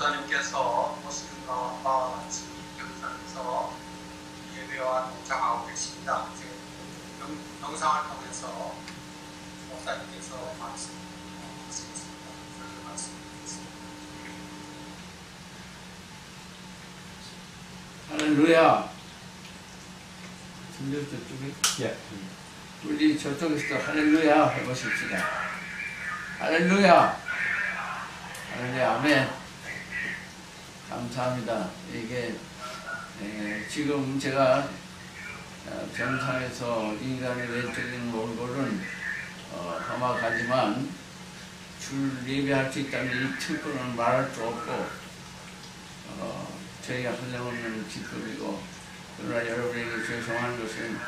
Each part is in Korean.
목사님께서 모습과 아빠 영상에서 예배와 동참하고 계십니다. 지금 영, 영상을 통해서 목사님께서 말씀 하시겠습니다. 말씀드리겠습니다. 할렐루야. 들려 저쪽에? 예. 우리 저쪽에서 할렐루야 해보십시다. 할렐루야. 할렐루야. 아멘. 감사합니다. 이게 에, 지금 제가 어, 병상에서 인간의 외적인 얼굴은 어, 험악하지만 줄 예배할 수 있다는 이 특권은 말할 수 없고 어, 저희가 하려는 기쁨이고 그러나 여러분에게 죄송한 것은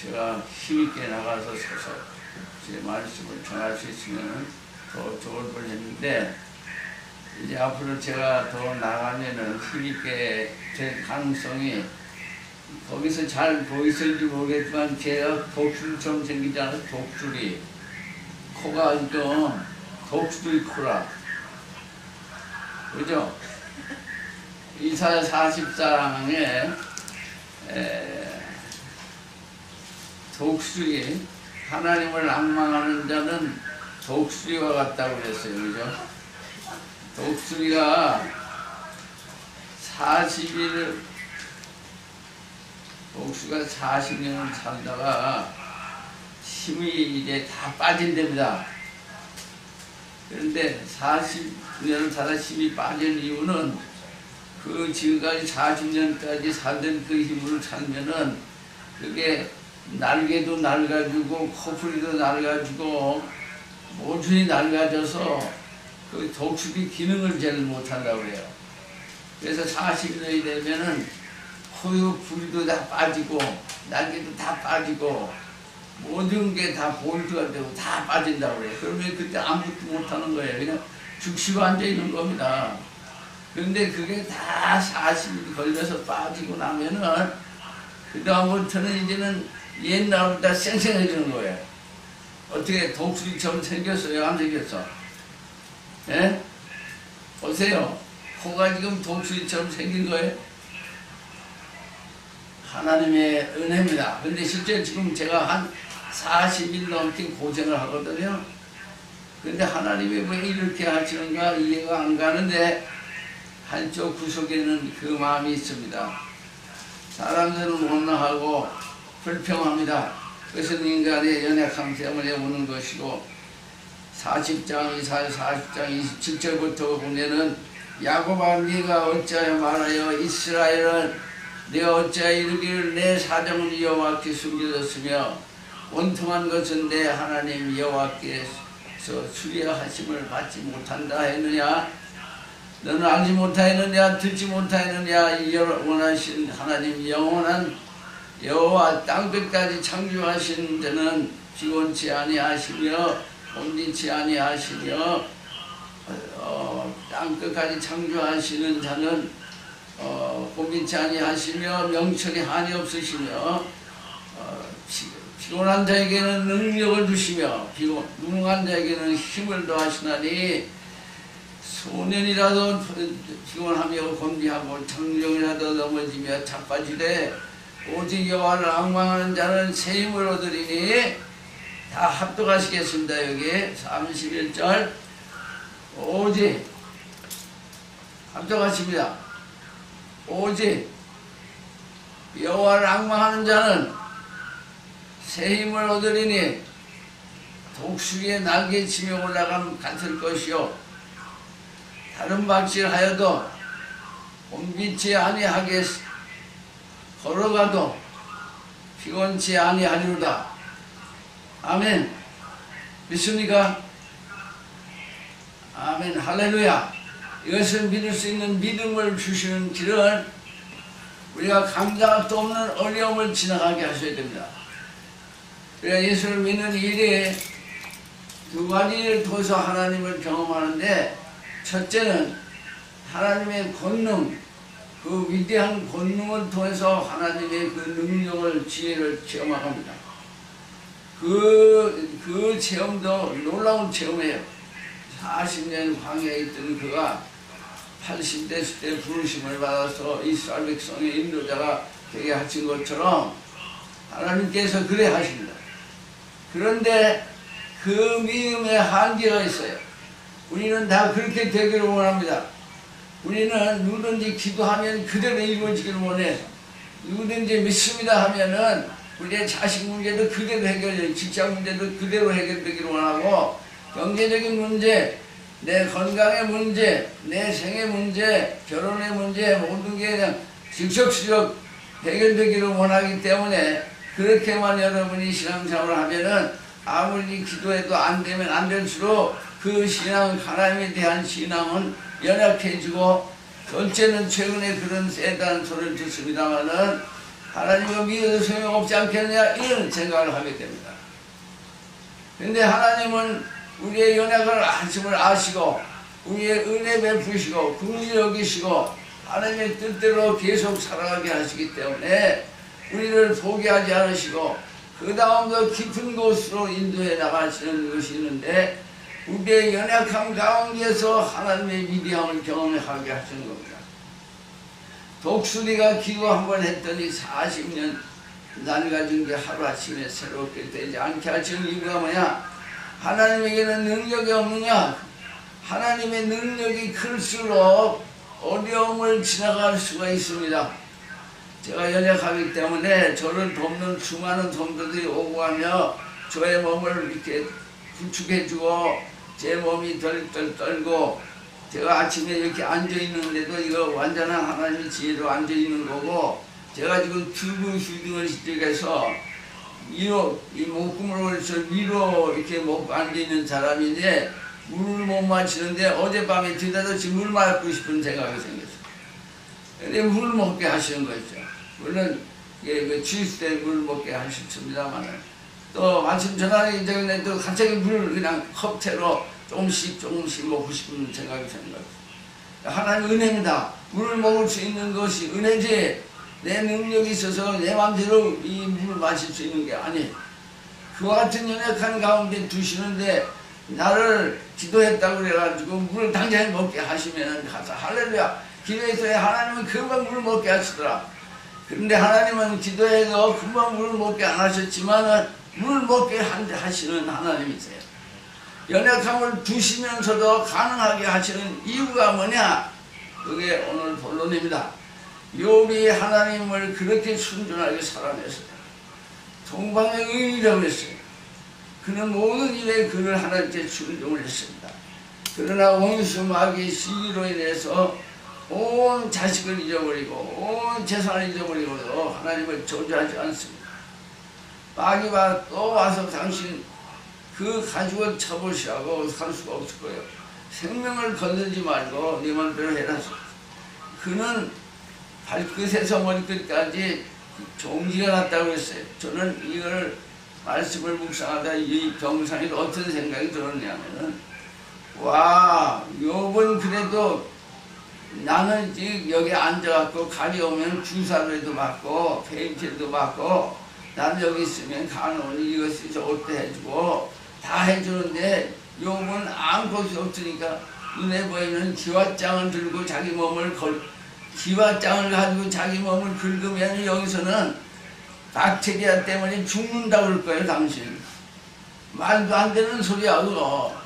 제가 힘있게 나가서 서서 제 말씀을 전할 수 있으면 더 좋을 뻔했는데 이제 앞으로 제가 더 나가면은 힘있게 될 가능성이 거기서 잘 보이실지 모르겠지만 제가 독술처럼 생기지 않아서 독술이 코가 좀 독수리 코라 그죠? 이사야 40장에 독수리 하나님을 악망하는 자는 독수리와 같다고 그랬어요. 그죠? 독수리가 40일 독수리가 40년을 살다가 힘이 이제 다 빠진답니다. 그런데 40년을 살아 힘이 빠진 이유는 그 지금까지 40년까지 살던 그 힘으로 살면은 그게 날개도 낡아지고 코풀이도 낡아지고 모순이 낡아져서 그 독수리 기능을 제일 못한다고 그래요. 그래서 40년이 되면은 코요 풀이도 다 빠지고 날개도 다 빠지고 모든 게 다 볼트가 되고 다 빠진다고 그래요. 그러면 그때 아무것도 못하는 거예요. 그냥 죽시고 앉아 있는 겁니다. 그런데 그게 다 40일 걸려서 빠지고 나면은 그 다음부터는 이제는 옛날보다 쌩쌩해지는 거예요. 어떻게 독수리처럼 생겼어요? 안 생겼어? 예? 보세요. 코가 지금 독수리처럼 생긴 거예요. 하나님의 은혜입니다. 근데 실제 지금 제가 한 40일 넘게 고생을 하거든요. 근데 하나님이 왜 이렇게 하시는가 이해가 안 가는데 한쪽 구석에는 그 마음이 있습니다. 사람들은 원망하고 불평합니다. 그것은 인간의 연약함 때문에 오는 것이고 40장, 40장 27절부터 보면은 야곱아 네가 어찌하여 말하여 이스라엘은 내가 어찌하여 이르기를 내 사정은 여호와께 숨겨졌으며 원통한 것은 내 하나님 여호와께서 수리하심을 받지 못한다 했느냐? 너는 알지 못하였느냐? 듣지 못하였느냐? 원하신 하나님 영원한 여호와 땅끝까지 창조하신 자는 피곤치 아니하시며 온진치 아니하시며 어, 땅 끝까지 창조하시는 자는 어, 고민치 아니하시며 명철이 한이 없으시며 어, 피, 피곤한 자에게는 능력을 주시며 피곤, 무능한 자에게는 힘을 더하시나니 소년이라도 피곤하며 곤비하고 청정이라도 넘어지며 자빠지되 오직 여호와를 악망하는 자는 새 힘을 얻으리니 다 합독하시겠습니다. 여기 31절 오직 합독하십니다. 오직 여호와를 악망하는 자는 새 힘을 얻으리니 독수리의 날개 치며 올라감 같을 것이요 다른 박질하여도 옮기지 아니하게 걸어가도 피곤치 아니하리로다. 아멘. 믿습니까? 아멘. 할렐루야. 이것을 믿을 수 있는 믿음을 주시는 길은 우리가 감당할 수 없는 어려움을 지나가게 하셔야 됩니다. 우리가 예수를 믿는 일이 두 가지를 통해서 하나님을 경험하는데 첫째는 하나님의 권능, 그 위대한 권능을 통해서 하나님의 그 능력을, 지혜를 체험합니다. 그, 그 체험도 놀라운 체험이에요. 40년 광야에 있던 그가 80대 때 부르심을 받아서 이스라엘 백성의 인도자가 되게 하신 것처럼 하나님께서 그래 하십니다. 그런데 그 믿음의 한계가 있어요. 우리는 다 그렇게 되기를 원합니다. 우리는 누구든지 기도하면 그대로 이루어지기를 원해. 누구든지 믿습니다 하면은 우리의 자식 문제도 그대로 해결돼, 직장 문제도 그대로 해결되기를 원하고, 경제적인 문제, 내 건강의 문제, 내 생의 문제, 결혼의 문제, 모든 게 그냥 직접적으로 해결되기를 원하기 때문에 그렇게만 여러분이 신앙생활을 하면은 아무리 기도해도 안 되면 안 될수록 그 신앙, 하나님에 대한 신앙은 연약해지고 전체는 최근에 그런 세다는 소리를 듣습니다만은 하나님을 믿어도 소용없지 않겠느냐 이런 생각을 하게 됩니다. 근데 하나님은 우리의 연약을 하심을 아시고 우리의 은혜 베푸시고 긍휼히 여기시고 하나님의 뜻대로 계속 살아가게 하시기 때문에 우리를 포기하지 않으시고 그 다음도 깊은 곳으로 인도해 나가시는 것이 있는데 우리의 연약함 가운데서 하나님의 위대함을 경험하게 하시는 겁니다. 독수리가 기도 한 번 했더니 40년 낡아진 게 하루아침에 새롭게 되지 않게 하시는 이유가 뭐냐? 하나님에게는 능력이 없느냐? 하나님의 능력이 클수록 어려움을 지나갈 수가 있습니다. 제가 연약하기 때문에 저를 돕는 수많은 성도들이 오고 하며 저의 몸을 이렇게 구축해주고 제 몸이 덜덜 떨고 제가 아침에 이렇게 앉아 있는데도 이거 완전한 하나님의 지혜로 앉아 있는 거고 제가 지금 튜브 휴딩을 시작해서 위로 이 목구멍을 저 위로 이렇게 먹고 앉아 있는 사람인데 물을 못 마시는데 어젯밤에 들다도 지금 물 마시고 싶은 생각이 생겼어요. 근데 물 먹게 하시는 거죠. 물론 예, 그 치유스 때물 먹게 하셨습니다만은 또 마침 전화를 전에 또 갑자기 물을 그냥 컵채로 조금씩 조금씩 먹고 싶은 생각이 거예요. 하나님 은혜입니다. 물을 먹을 수 있는 것이 은혜지 내 능력이 있어서 내 마음대로 이 물을 마실 수 있는 게 아니에요. 그와 같은 연약한 가운데 두시는데 나를 기도했다고 그래가지고 물을 당장 먹게 하시면 가서 할렐루야 기도해서 하나님은 금방 물을 먹게 하시더라. 그런데 하나님은 기도해서 금방 물을 먹게 안 하셨지만 물을 먹게 하시는 하나님이세요. 연약함을 두시면서도 가능하게 하시는 이유가 뭐냐? 그게 오늘 본론입니다. 욥이 하나님을 그렇게 순전하게 사랑했어요. 동방의 의인이라고 했어요. 그는 모든 일에 그를 하나님께 순종을 했습니다. 그러나 원수 마귀의 시기로 인해서 온 자식을 잊어버리고 온 재산을 잊어버리고도 하나님을 존재하지 않습니다. 마귀가 또 와서 당신 그 가죽을 쳐보시라고 할 수가 없을 거예요. 생명을 건들지 말고 네 맘대로 해라. 그는 발끝에서 머리끝까지 종지가 났다고 했어요. 저는 이걸 말씀을 묵상하다 이 경상에 어떤 생각이 들었냐면은 와, 요번 그래도 나는 지금 여기 앉아갖고 가려오면 주사도 맞고 페인트도 맞고 나는 여기 있으면 간호원이 이것이 저것도 해주고 다 해주는데 요건 아무것도 없으니까 눈에 보이는 기와장을 들고 자기 몸을 걸 기와장을 가지고 자기 몸을 긁으면 여기서는 박테리아 때문에 죽는다고 그럴 거예요 당신. 말도 안 되는 소리야 그거.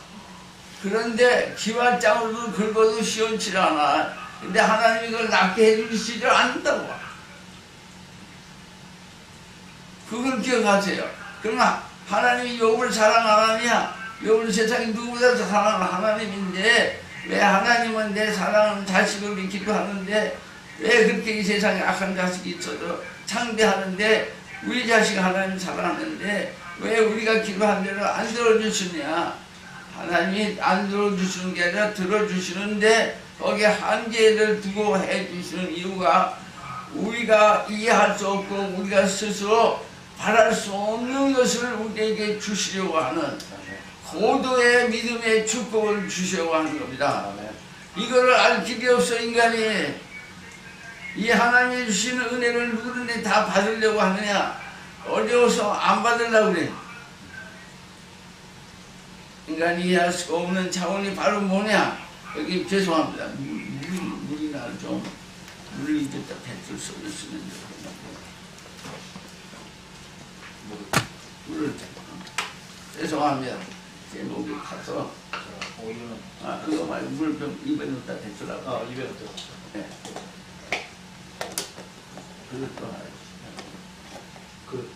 그런데 기와장으로 긁어도 시원치 않아. 근데 하나님이 그걸 낫게 해주시질 않는다고. 그걸 기억하세요. 그러나 하나님이 욥을 사랑 안 하냐? 욥을 세상에 누구보다 사랑하는 하나님인데 왜 하나님은 내 사랑하는 자식을 믿기도 하는데 왜 그렇게 이 세상에 악한 자식이 있어도 창대하는데 우리 자식 하나님 사랑하는데 왜 우리가 기도한 대로 안 들어주시냐? 하나님이 안 들어주시는 게 아니라 들어주시는데 거기에 한계를 두고 해주시는 이유가 우리가 이해할 수 없고 우리가 스스로 바랄 수 없는 것을 우리에게 주시려고 하는 고도의 믿음의 축복을 주시려고 하는 겁니다. 이거를 알 길이 없어 인간이. 이 하나님이 주시는 은혜를 누구든지 다 받으려고 하느냐? 어려워서 안 받으려고 그래. 인간이 이해할 수 없는 차원이 바로 뭐냐? 여기 죄송합니다. 물이, 물이나 좀 물을 이제다. 배출 쏘였으면 좋겠는데 물을 죄송합니다. 제 목이 가서. 오이는 아 그거 말고 물좀 입에 넣다 배출하고. 아 입에 넣죠. 네. 그것도 하지 그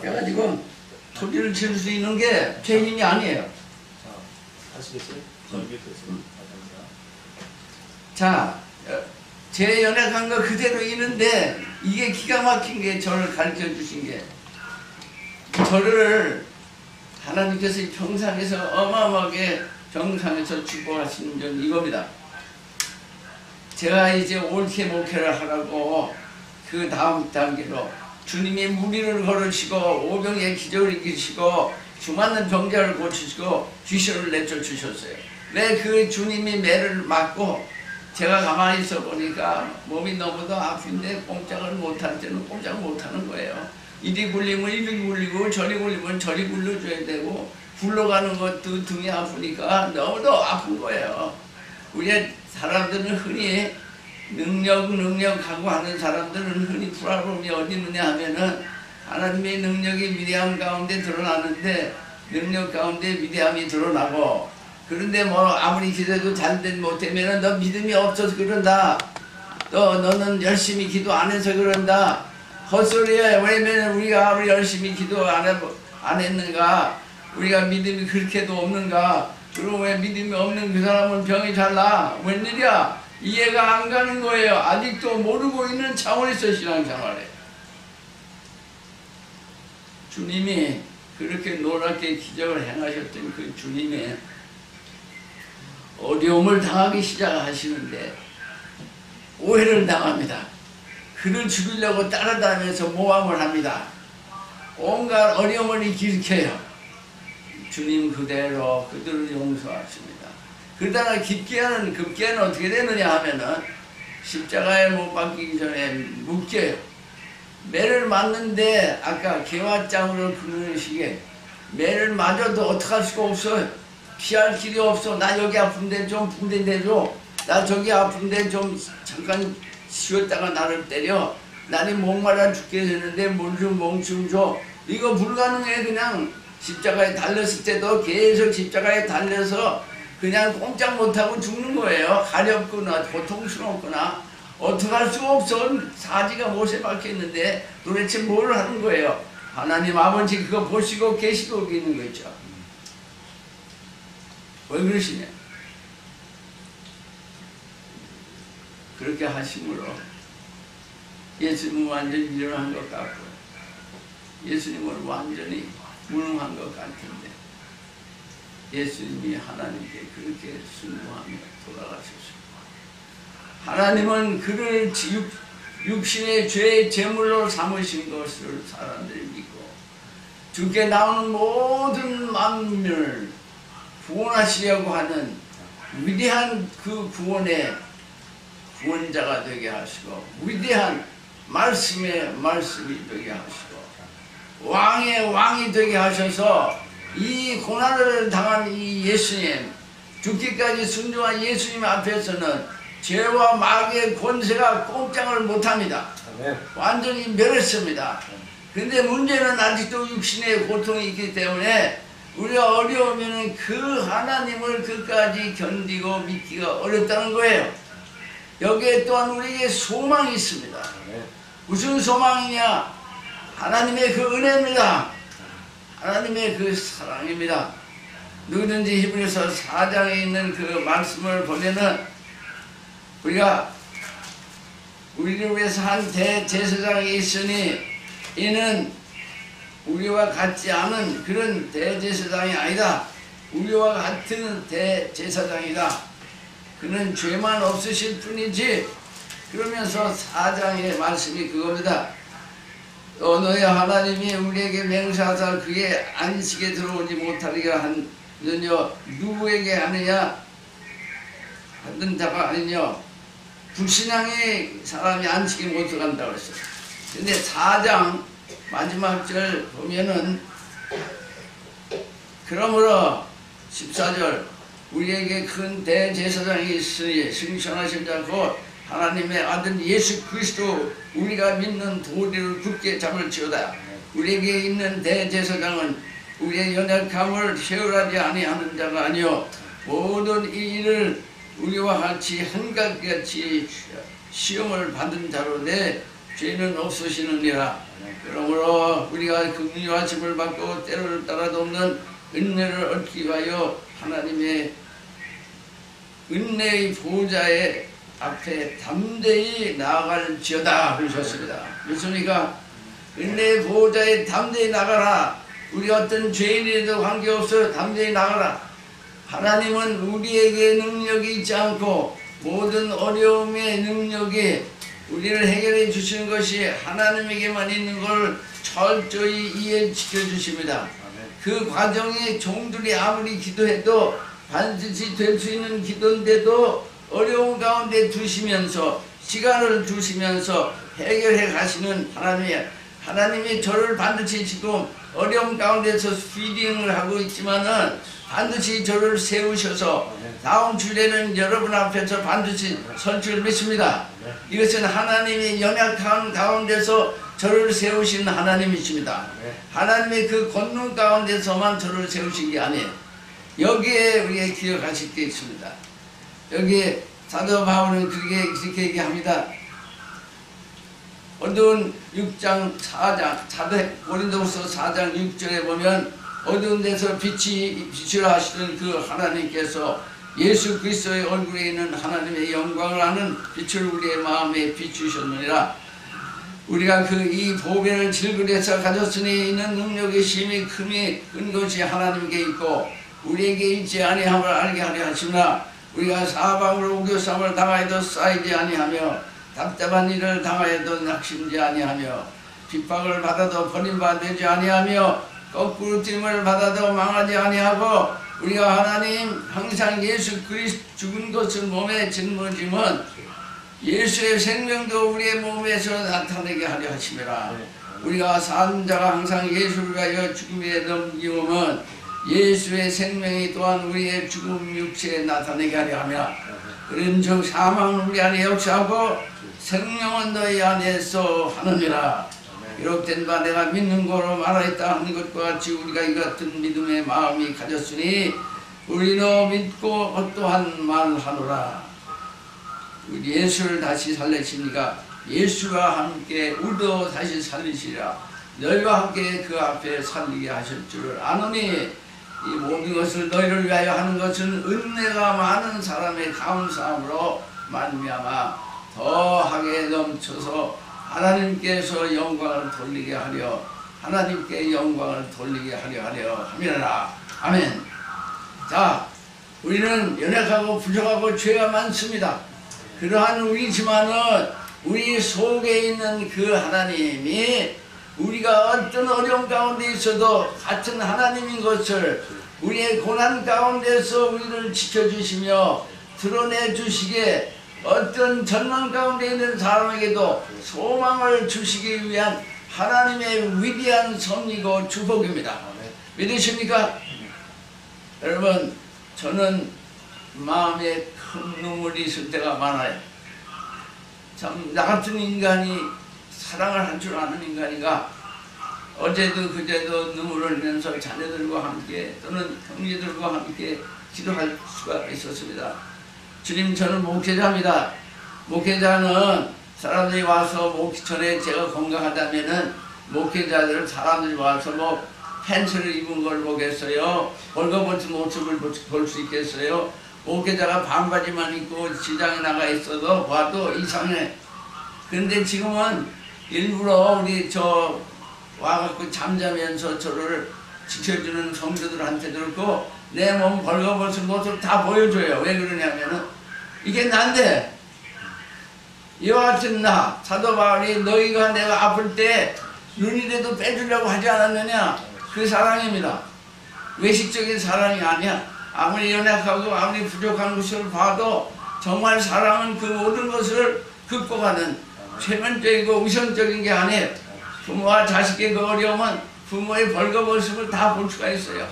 그래가지고 소리를 칠 수 있는 게제 힘이 아니에요. 자, 하시겠어요? 저 위에 있어요. 감사합니다. 자, 어, 제 연약한 거 그대로 있는데 이게 기가 막힌 게 저를 가르쳐 주신 게 저를 하나님께서 이 평상에서 어마어마하게 정상에서 축복하시는 점 이겁니다. 제가 이제 옳게 목회를 하라고 그 다음 단계로 주님이 무리를 걸으시고 오병의 기적을 이기시고 수많은 병자를 고치시고 귀신을 내쫓으셨어요. 왜그 주님이 매를 맞고 제가 가만히 있어 보니까 몸이 너무도 아픈데 꼼짝을 못할 때는 꼼짝을 못하는 거예요. 이리 굴리면 이리 굴리고 저리 굴리면 저리 굴려줘야 되고 굴러가는 것도 등이 아프니까 너무도 아픈 거예요. 우리 사람들은 흔히 능력 능력하고 하는 사람들은 흔히 불화로움이 어디 있느냐 하면은 하나님의 능력이 미대함 가운데 드러나는데 능력 가운데 미대함이 드러나고 그런데 뭐 아무리 기도해도 잘된 못되면은 너 믿음이 없어서 그런다. 또 너는 열심히 기도 안 해서 그런다. 헛소리야. 왜냐면 우리가 아무리 열심히 기도 안, 해, 안 했는가? 우리가 믿음이 그렇게도 없는가? 그럼 왜 믿음이 없는 그 사람은 병이 잘 나? 웬일이야? 이해가 안 가는 거예요. 아직도 모르고 있는 차원에서 신앙생활해. 주님이 그렇게 놀랍게 기적을 행하셨던 그 주님의 어려움을 당하기 시작하시는데 오해를 당합니다. 그를 죽이려고 따라다니면서 모함을 합니다. 온갖 어려움을 일으켜요. 주님 그대로 그들을 용서하십니다. 그러다가 깊게는 급게는 어떻게 되느냐 하면은 십자가에 못 박히기 전에 묶여요. 매를 맞는데 아까 개화장으로 부르는 시기에 매를 맞아도 어떡할 수가 없어요. 피할 길이 없어. 나 여기 아픈데 좀 붕대 줘. 나 저기 아픈데 좀 잠깐 쉬었다가 나를 때려. 나는 목말라 죽게 되는데 물좀 멍충 줘. 이거 불가능해 그냥 십자가에 달렸을 때도 계속 십자가에 달려서 그냥 꼼짝 못하고 죽는 거예요. 가렵거나 고통스럽거나 어떡할 수가 없어. 사지가 못에 박혀있는데 도대체 뭘 하는 거예요. 하나님 아버지 그거 보시고 계시고 있는 거 있죠. 왜 그러시냐? 그렇게 하심으로 예수님은 완전히 일어난 것 같고 예수님은 완전히 무능한 것 같은데 예수님이 하나님께 그렇게 순종하며 돌아가셨습니다. 하나님은 그를 육, 육신의 죄의 제물로 삼으신 것을 사람들이 믿고 주께 나오는 모든 만민을 구원하시려고 하는 위대한 그 구원의 구원자가 되게 하시고 위대한 말씀의 말씀이 되게 하시고 왕의 왕이 되게 하셔서 이 고난을 당한 이 예수님 죽기까지 순종한 예수님 앞에서는 죄와 마귀의 권세가 꼼짝을 못합니다. 아멘. 완전히 멸했습니다. 근데 문제는 아직도 육신의 고통이 있기 때문에 우리가 어려우면 그 하나님을 끝까지 견디고 믿기가 어렵다는 거예요. 여기에 또한 우리에게 소망이 있습니다. 무슨 소망이냐? 하나님의 그 은혜입니다. 하나님의 그 사랑입니다. 누구든지 히브리서 4장에 있는 그 말씀을 보면은 우리가 우리를 위해서 한 대제사장이 있으니 이는 우리와 같지 않은 그런 대제사장이 아니다. 우리와 같은 대제사장이다. 그는 죄만 없으실 뿐이지 그러면서 사장의 말씀이 그겁니다. 또 너희 하나님이 우리에게 맹세하사 그의 안식에 들어오지 못하게 하느냐 누구에게 하느냐 하는 자가 아니냐 불신앙의 사람이 안식에 못 들어간다고 했어요. 근데 4장 마지막 절 보면은 그러므로 14절 우리에게 큰 대제사장이 있으니 승천하신 자곧 하나님의 아들 예수 그리스도 우리가 믿는 도리를 굳게 잡을 지어다 우리에게 있는 대제사장은 우리의 연약함을 채울하지 아니하는 자가 아니요 모든 이 일을 우리와 같이 한결같이 시험을 받은 자로 내 죄는 없으시느니라 그러므로 우리가 긍휼과 짐을 받고 때를 따라도 없는 은혜를 얻기 위하여 하나님의 은혜의 보좌의 앞에 담대히 나아갈지어다 그러셨습니다. 그렇습니까? 은혜의 보좌에 담대히 나가라. 우리 어떤 죄인에도 관계없어 담대히 나가라. 하나님은 우리에게 능력이 있지 않고 모든 어려움의 능력이 우리를 해결해 주시는 것이 하나님에게만 있는 걸 철저히 이해시켜 주십니다. 그 과정에 종들이 아무리 기도해도 반드시 될 수 있는 기도인데도 어려운 가운데 두시면서 시간을 두시면서 해결해 가시는 하나님의 하나님이 저를 반드시 지금 어려운 가운데서 피딩을 하고 있지만은 반드시 저를 세우셔서 다음 주에는 여러분 앞에서 반드시 선출 믿습니다. 이것은 하나님의 연약한 가운데서 저를 세우신 하나님이십니다. 하나님의 그 권능 가운데서만 저를 세우신 게 아니에요. 여기에 우리가 기억하실 게 있습니다. 여기 사도 바울은 그렇게 이렇게 얘기합니다. 어두운 6장 4장 사도 고린도후서 4장 6절에 보면 어두운 데서 빛이 빛이라 하시던 그 하나님께서 예수 그리스도의 얼굴에 있는 하나님의 영광을 아는 빛을 우리의 마음에 비추셨느니라. 우리가 그 이 보배를 질그려서 가졌으니 이는 능력의 심이 큼이 큰 것이 하나님께 있고 우리에게 있지 아니함을 알게 하려 하시나 우리가 사방으로 우겨쌈을 당하여도 쌓이지 아니하며 답답한 일을 당하여도 낙심지 아니하며 핍박을 받아도 버림받지 아니하며 거꾸로 찜을 받아도 망하지 아니하고 우리가 하나님 항상 예수 그리스도 죽은 것을 몸에 짊어짐은 예수의 생명도 우리의 몸에서 나타내게 하려 하심이라. 우리가 사는 자가 항상 예수를 위하여 죽음에 넘기움은 예수의 생명이 또한 우리의 죽음 육체에 나타내게 하려 하며 그런 즉 사망은 우리 안에 역사하고 생명은 너희 안에서 하느니라. 기록된 바 내가 믿는 거로 말하였다 하는 것과 같이 우리가 이 같은 믿음의 마음이 가졌으니 우리도 믿고 어떠한 말하노라. 우리 예수를 다시 살리시니까 예수와 함께 우리도 다시 살리시리라. 너희와 함께 그 앞에 살리게 하실 줄을 아노니 이 모든 것을 너희를 위하여 하는 것은 은혜가 많은 사람의 감사함으로 말미암아 더하게 넘쳐서 하나님께서 영광을 돌리게 하려 하나님께 영광을 돌리게 하려 하려 함이라. 아멘. 자 우리는 연약하고 부족하고 죄가 많습니다. 그러한 우리지만은 우리 속에 있는 그 하나님이 우리가 어떤 어려움 가운데 있어도 같은 하나님인 것을 우리의 고난 가운데서 우리를 지켜주시며 드러내 주시게 어떤 절망 가운데 있는 사람에게도 소망을 주시기 위한 하나님의 위대한 섭리고 축복입니다. 믿으십니까? 여러분 저는 마음에 큰 눈물이 있을 때가 많아요. 참 나 같은 인간이 사랑을 할 줄 아는 인간이가 어제도 그제도 눈물을 흘리면서 자녀들과 함께 또는 형제들과 함께 기도할 수가 있었습니다. 주님 저는 목회자입니다. 목회자는 사람들이 와서 목회 전에 제가 건강하다면은 목회자들 사람들이 와서 뭐 팬츠를 입은 걸 보겠어요. 벌거벗은 모습을 볼 수 있겠어요. 목회자가 반바지만 입고 시장에 나가 있어도 봐도 이상해. 근데 지금은 일부러 우리 저 와갖고 잠자면서 저를 지켜주는 성도들한테 들고 내 몸 벌거벗은 모습 다 보여줘요. 왜 그러냐면은 이게 난데 이와 같은 나 사도 바울이 너희가 내가 아플 때 눈이라도 빼주려고 하지 않았느냐 그 사랑입니다. 외식적인 사랑이 아니야. 아무리 연약하고 아무리 부족한 것을 봐도 정말 사랑은 그 모든 것을 극복하는 최면적이고 우선적인 게 아니에요. 부모와 자식의 그 어려움은 부모의 벌거벗음을 다 볼 수가 있어요.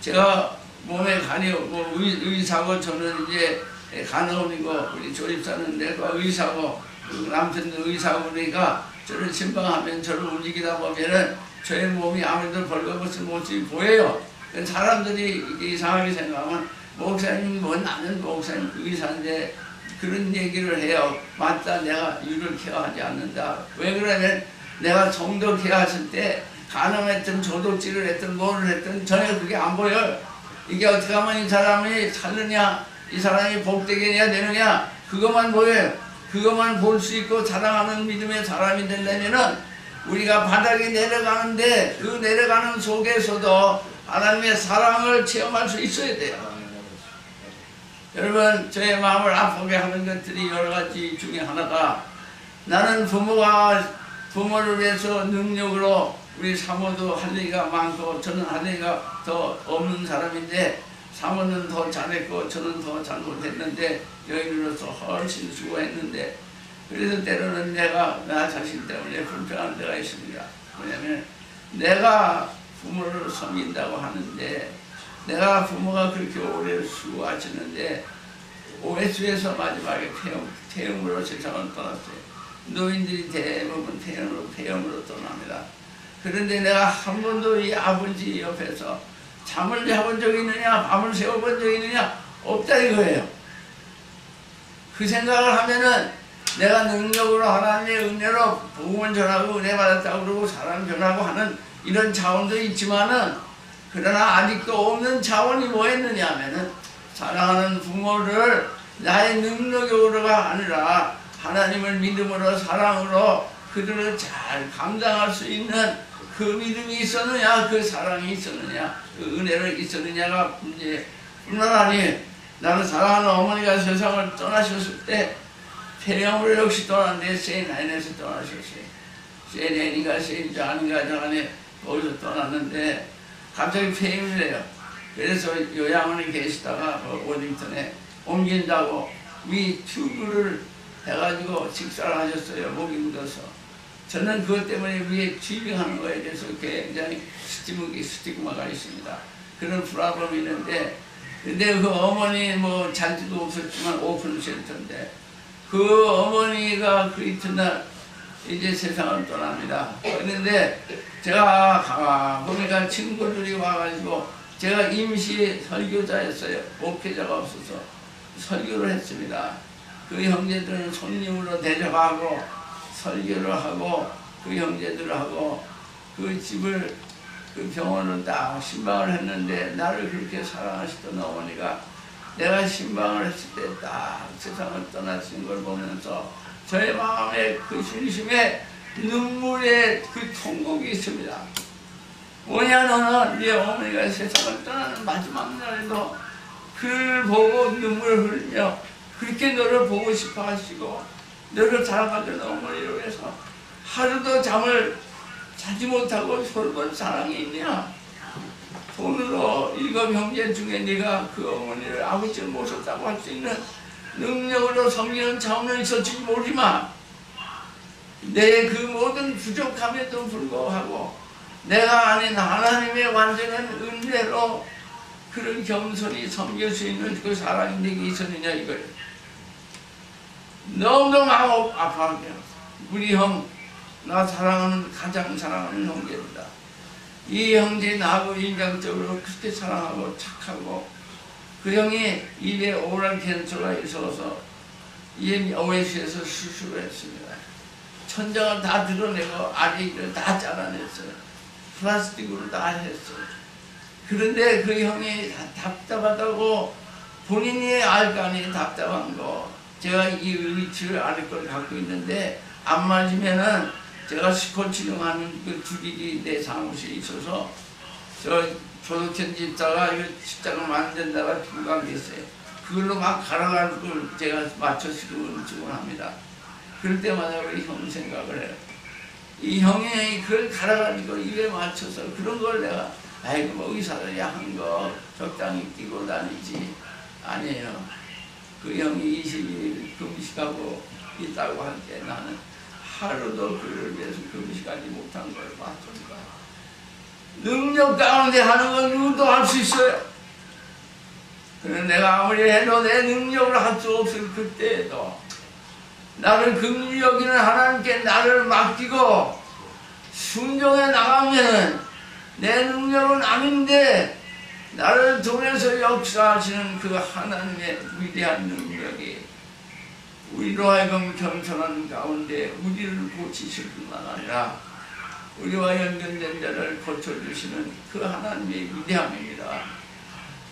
제가 몸에 간이 뭐 의, 의사고 저는 이제 간호원이고 우리 조립사는 내가 의사고 그 남편도 의사고 그러니까 저를 침방하면 저를 움직이다 보면은 저의 몸이 아무래도 벌거벗은 모습이 보여요. 그 사람들이 이상하게 생각하면 목사님 뭐 나는 목사님 의사인데 그런 얘기를 해요. 맞다 내가 유를 케어하지 않는다. 왜 그러냐면 내가 정도 케어했을 때 간음했든 조독질을 했든 뭐를 했든 전혀 그게 안 보여요. 이게 어떻게 하면 이 사람이 살느냐 이 사람이 복되게 해야 되느냐 그것만 보여요. 그것만 볼 수 있고 자랑하는 믿음의 사람이 되려면은 우리가 바닥에 내려가는데 그 내려가는 속에서도 하나님의 사랑을 체험할 수 있어야 돼요. 여러분 저의 마음을 아프게 하는 것들이 여러 가지 중에 하나가 나는 부모가 부모를 위해서 능력으로 우리 사모도 할 얘기가 많고 저는 할 얘기가 더 없는 사람인데 사모는 더 잘했고 저는 더 잘 못했는데 여인으로서 훨씬 수고했는데 그래서 때로는 내가 나 자신 때문에 불편한 데가 있습니다. 뭐냐면 내가 부모를 섬긴다고 하는데 내가 부모가 그렇게 오래 수고하시는데 OS에서 마지막에 폐영, 폐영으로 세상을 떠났어요. 노인들이 대부분 폐영으로, 폐영으로 떠납니다. 그런데 내가 한 번도 이 아버지 옆에서 잠을 자본 적이 있느냐, 밤을 새워본 적이 있느냐, 없다 이거예요. 그 생각을 하면은 내가 능력으로 하나님의 은혜로 복음을 전하고 은혜 받았다고 그러고 사람 전하고 하는 이런 자원도 있지만은 그러나 아직도 없는 자원이 뭐였느냐 하면은 사랑하는 부모를 나의 능력으로가 아니라 하나님을 믿음으로 사랑으로 그들을 잘 감당할 수 있는 그 믿음이 있었느냐 그 사랑이 있었느냐 그 은혜를 있었느냐가 문제 뿐만 아니 나는 사랑하는 어머니가 세상을 떠나셨을 때 폐렴으로 역시 떠났는데 세인아인에서 떠나셨어요 세인아인인가 세인자 아닌가 저간에 거기서 떠났는데 갑자기 폐임을 해요 그래서 요양원에 계시다가 그 워딩턴에 옮긴다고 위 튜브를 해가지고 식사를 하셨어요. 목이 묻어서. 저는 그것 때문에 위에 튜빙하는 거에 대해서 굉장히 스티그, 스티그마가 있습니다. 그런 프라블럼이 있는데 근데 그 어머니 뭐 잔지도 없었지만 오픈 쉘터인데 그 어머니가 그 이튿날 이제 세상을 떠납니다. 그런데 제가 보니까 친구들이 와가지고 제가 임시 설교자였어요. 목회자가 없어서 설교를 했습니다. 그 형제들은 손님으로 대접하고 설교를 하고 그 형제들하고 그 집을 그 병원을 딱 신방을 했는데 나를 그렇게 사랑하시던 어머니가 내가 신방을 했을 때 딱 세상을 떠나신 걸 보면서 저의 마음에 그 중심에 눈물의 그 통곡이 있습니다. 뭐냐 너는 네 어머니가 세상을 떠나는 마지막 날에도 그를 보고 눈물을 흘리며 그렇게 너를 보고 싶어 하시고 너를 사랑하던 어머니를 위해서 하루도 잠을 자지 못하고 솔본 사랑이 있냐 돈으로 일곱 형제 중에 네가 그 어머니를 아버지를 모셨다고 할 수 있는 능력으로 섬기는 자원은 있을지 모르지만 내 그 모든 부족함에도 불구하고 내가 아닌 하나님의 완전한 은혜로 그런 겸손히 섬길 수 있는 그 사랑이 내게 있었느냐 이거예요. 너무너무 마음 아파하게 우리 형, 나 사랑하는 가장 사랑하는 형제입니다. 이 형제 나하고 인간적으로 그렇게 사랑하고 착하고 그 형이 입에 오랄 캔서가 있어서 이 OS에서 수술을 했습니다. 천장을 다 드러내고 아리를 다 잘라냈어요. 플라스틱으로 다 했어요. 그런데 그 형이 답답하다고 본인이 알거 아니에요. 답답한 거. 제가 이 위치를 알걸 갖고 있는데 안 맞으면은 제가 스코치링하는 그 주기기 내 사무실에 있어서 저 조덕현 집사가 십자가 만든다가 중간 있어요. 그걸로 막 갈아가는 걸 제가 맞춰서 주곤 합니다. 그럴 때마다 우리 형 생각을 해요. 이 형이 그걸 갈아가지고 입에 맞춰서 그런 걸 내가 아이고 뭐 의사들이 한 거 적당히 끼고 다니지 아니에요. 그 형이 22일 금식하고 있다고 할 때 나는 하루도 그를 위해서 금식하지 못한 걸 봤던가. 능력 가운데 하는 건 누구도 할 수 있어요. 그런데 내가 아무리 해도 내 능력으로 할수 없을 그때에도 나를 긍휼히 여기는 하나님께 나를 맡기고 순종해 나가면 내 능력은 아닌데 나를 통해서 역사하시는 그 하나님의 위대한 능력이 우리로 하여금 겸손한 가운데 우리를 고치실 뿐만 아니라 우리와 연결된 자를 고쳐주시는 그 하나님의 위대함입니다.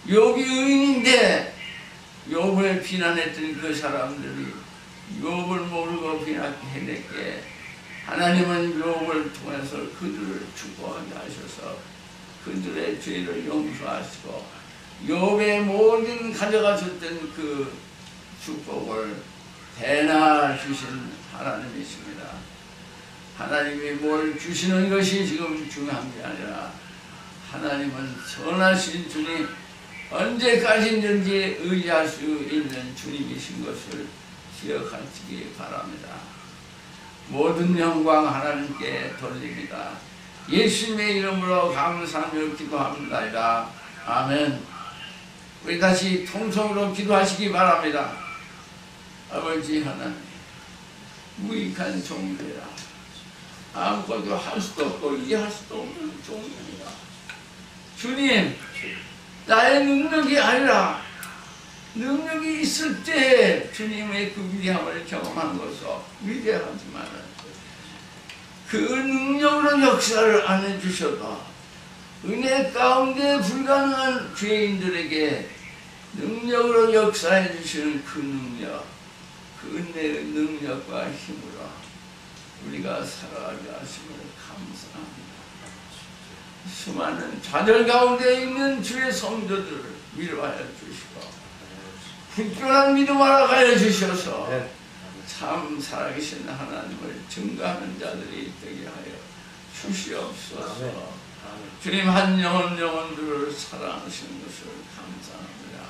욥이 의인인데 욥을 비난했던 그 사람들이 욥을 모르고 비난해냈기에 하나님은 욥을 통해서 그들을 축복하게 하셔서 그들의 죄를 용서하시고 욥의 모든 가져가셨던 그 축복을 대나 주신 하나님이십니다. 하나님이 뭘 주시는 것이 지금 중요한 게 아니라 하나님은 선하신 주님 언제까지든지 의지할 수 있는 주님이신 것을 기억하시기 바랍니다. 모든 영광 하나님께 돌립니다. 예수님의 이름으로 감사하며 기도합니다. 아멘. 우리 다시 통성으로 기도하시기 바랍니다. 아버지 하나님, 무익한 종들이라 아무것도 할 수도 없고 이해할 수도 없는 종들이라 주님, 나의 능력이 아니라 능력이 있을 때 주님의 그 위대함을 경험한 것도 위대하지만 그 능력으로 역사를 안 해주셔도 은혜 가운데 불가능한 죄인들에게 능력으로 역사해 주시는 그 능력, 그 은혜의 능력과 힘으로 우리가 살아가게 하심을 감사합니다. 수많은 좌절 가운데 있는 주의 성도들을 위로하여 주시고 굳건한 믿음 알아가여 주셔서 네. 참 살아계신 하나님을 증거하는 자들이 되게 하여 주시옵소서. 아멘. 아멘. 주님 한 영혼 영혼들을 사랑하시는 것을 감사합니다.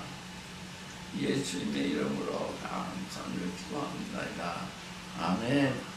예수님의 이름으로 감사를 기도합니다. 아멘.